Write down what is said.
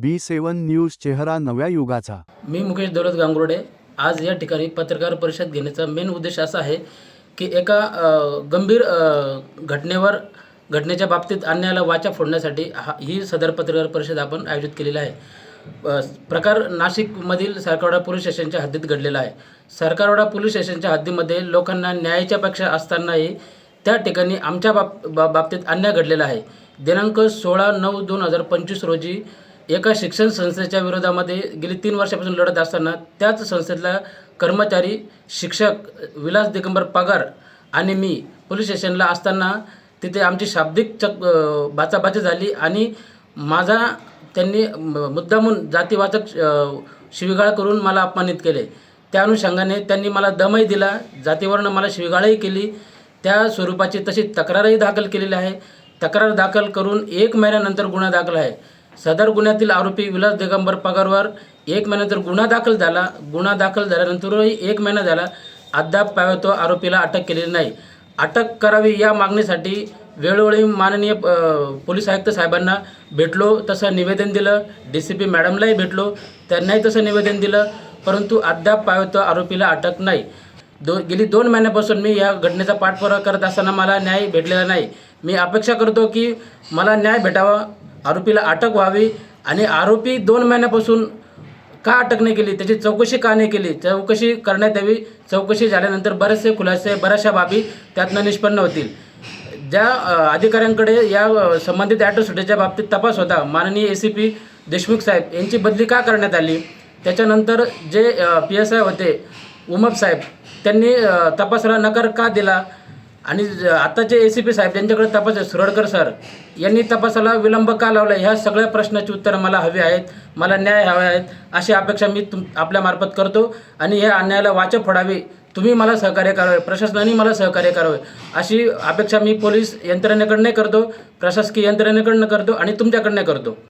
बी सेवन news चेहरा नव्या युगाचा. मी मुकेश दौलत गांगुर्डे. आज या ठिकाणी पत्रकार परिषद घेण्याचा मेन उद्देश असा आहे की एका अ, गंभीर अ, घटनेवर घटनेच्या बाबतीत अन्यायाला वाचा फोडण्यासाठी हा ही सदर पत्रकार परिषद आपण आयोजित केलेली आहे. अ, प्रकार नाशिकमधील सरकारवाडा पोलीस स्टेशनच्या हद्दीत घडलेला आहे. सरकारवाडा पोलीस स्टेशनच्या हद्दीमध्ये लोकांना न्यायाच्या अपेक्षा असतानाही त्या ठिकाणी आमच्या बाब बा- बाबतीत अन्याय घडलेला आहे. दिनांक सोळा नऊ दोन हजार पंचवीस रोजी एका शिक्षण संस्थेच्या विरोधामध्ये गेली तीन वर्षापासून लढत असताना त्याच संस्थेतला कर्मचारी शिक्षक विलास दिगंबर पगार आणि मी पोलीस स्टेशनला असताना तिथे आमची शाब्दिक चक बाचाबाची झाली आणि माझा त्यांनी मुद्दामून जातीवाचक शिविगाळ शिवीगाळ करून मला अपमानित केले. त्या अनुषंगाने त्यांनी मला दमही दिला जातीवरनं मला शिवीगाळही केली. त्या स्वरूपाची तशी तक्रारही दाखल केलेली आहे. तक्रार दाखल करून एक महिन्यानंतर गुन्हा दाखल आहे. सदर गुन्ह्यातील आरोपी विलास दिगंबर पगारवर एक महिन्यानंतर गुन्हा दाखल झाला गुन्हा दाखल झाल्यानंतरही एक महिना झाला अद्याप पावतो आरोपीला अटक केलेली नाही. अटक करावी या मागणीसाठी वेळोवेळी माननीय पोलीस आयुक्त साहेबांना भेटलो तसं निवेदन दिलं डी सी पी मॅडमलाही भेटलो त्यांनाही तसं निवेदन दिलं परंतु अद्याप पावतो आरोपीला अटक नाही. दो गेली दोन महिन्यापासून मी या घटनेचा पाठपुरावा करत असताना मला न्याय भेटलेला नाही. मी अपेक्षा करतो की मला न्याय भेटावा आरोपीला अटक व्हावी आणि आरोपी दोन महिन्यापासून का अटक नाही केली? त्याची चौकशी का नाही केली? चौकशी करण्यात यावी. चौकशी झाल्यानंतर बरेचसे खुलासे बऱ्याचशा बाबी त्यातनं निष्पन्न होतील. ज्या अधिकाऱ्यांकडे या संबंधित ॲट्रोसिटीच्या बाबतीत तपास होता माननीय ए सी पी देशमुख साहेब यांची बदली का करण्यात आली? त्याच्यानंतर जे पी एस आय होते उमप साहेब त्यांनी तपासाला नकार का दिला? आणि ज- आताचे ए सी पी साहेब ज्यांच्याकडे तपास आहे सुरडकर सर यांनी तपासाला विलंब का लावला? ह्या सगळ्या प्रश्नाची उत्तरं मला हवी आहेत मला न्याय हवे आहेत अशी अपेक्षा मी तुम आपल्यामार्फत करतो. आणि या अन्यायाला वाचा फोडावी. तुम्ही मला सहकार्य करावे प्रशासनाने मला सहकार्य करावे अशी अपेक्षा मी पोलीस यंत्रणेकडनं करतो प्रशासकीय यंत्रणेकडनं करतो आणि तुमच्याकडनं करतो.